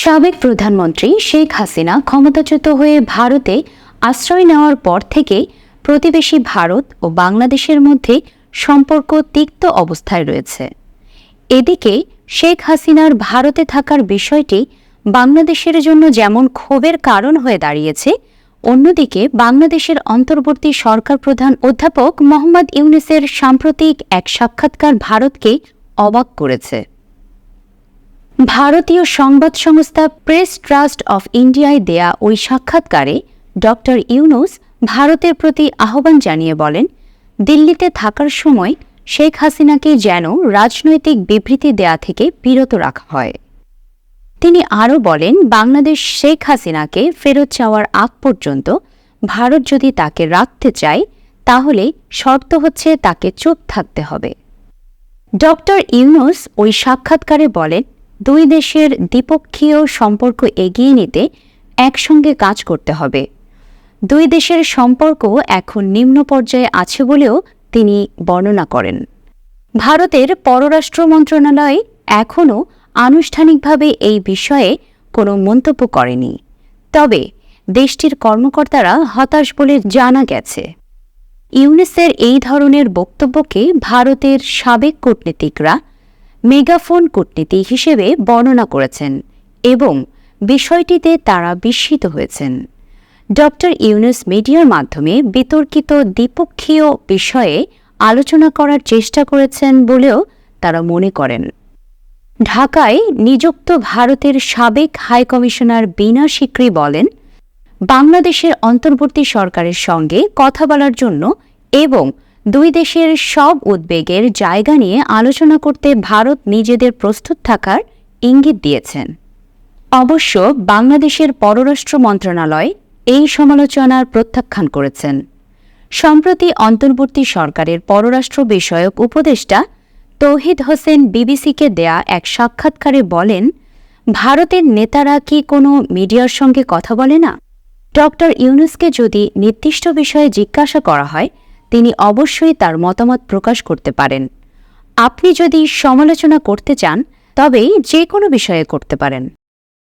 সাবেক প্রধানমন্ত্রী শেখ হাসিনা ক্ষমতাচ্যুত হয়ে ভারতে আশ্রয় নেওয়ার পর থেকে প্রতিবেশী ভারত ও বাংলাদেশের মধ্যে সম্পর্ক তিক্ত অবস্থায় রয়েছে। এদিকে শেখ হাসিনার ভারতে থাকার বিষয়টি বাংলাদেশের জন্য যেমন ক্ষোভের কারণ হয়ে দাঁড়িয়েছে, অন্যদিকে বাংলাদেশের অন্তর্বর্তী সরকার প্রধান অধ্যাপক মোহাম্মদ ইউনিসের সাম্প্রতিক এক সাক্ষাৎকার ভারতকে অবাক করেছে। ভারতীয় সংবাদ সংস্থা প্রেস ট্রাস্ট অফ ইন্ডিয়ায় দেয়া ওই সাক্ষাৎকারে ডক্টর ইউনুস ভারতের প্রতি আহ্বান জানিয়ে বলেন, দিল্লিতে থাকার সময় শেখ হাসিনাকে যেন রাজনৈতিক বিবৃতি দেয়া থেকে বিরত রাখা হয়। তিনি আরও বলেন, বাংলাদেশ শেখ হাসিনাকে ফেরত চাওয়ার আগ পর্যন্ত ভারত যদি তাকে রাখতে চায়, তাহলে শর্ত হচ্ছে তাকে চুপ থাকতে হবে। ডক্টর ইউনুস ওই সাক্ষাৎকারে বলেন দুই দেশের দ্বিপক্ষীয় সম্পর্ক এগিয়ে নিতে একসঙ্গে কাজ করতে হবে। দুই দেশের সম্পর্ক এখন নিম্ন পর্যায়ে আছে বলেও তিনি বর্ণনা করেন। ভারতের পররাষ্ট্র মন্ত্রণালয় এখনও আনুষ্ঠানিকভাবে এই বিষয়ে কোনো মন্তব্য করেনি। তবে দেশটির কর্মকর্তারা হতাশ বলে জানা গেছে। ইউনেসের এই ধরনের বক্তব্যকে ভারতের সাবেক কূটনীতিকরা মেগাফোন কূটনীতি হিসেবে বর্ণনা করেছেন এবং বিষয়টিতে তারা বিস্মিত হয়েছেন। ডক্টর ইউনুস মিডিয়ার মাধ্যমে বিতর্কিত দ্বিপক্ষীয় বিষয়ে আলোচনা করার চেষ্টা করেছেন বলেও তারা মনে করেন। ঢাকায় নিযুক্ত ভারতের সাবেক হাইকমিশনার বিনা সিকরি বলেন, বাংলাদেশের অন্তর্বর্তী সরকারের সঙ্গে কথা বলার জন্য এবং দুই দেশের সব উদ্বেগের জায়গা নিয়ে আলোচনা করতে ভারত নিজেদের প্রস্তুত থাকার ইঙ্গিত দিয়েছেন। অবশ্য বাংলাদেশের পররাষ্ট্র মন্ত্রণালয় এই সমালোচনার প্রত্যাখ্যান করেছেন। সম্প্রতি অন্তর্বর্তী সরকারের পররাষ্ট্র বিষয়ক উপদেষ্টা তৌহিদ হোসেন বিবিসিকে দেয়া এক সাক্ষাৎকারে বলেন, ভারতের নেতারা কি কোনো মিডিয়ার সঙ্গে কথা বলে না? ডক্টর ইউনুসকে যদি নির্দিষ্ট বিষয়ে জিজ্ঞাসা করা হয় তিনি অবশ্যই তার মতামত প্রকাশ করতে পারেন। আপনি যদি সমালোচনা করতে চান তবে যে কোনো বিষয়ে করতে পারেন।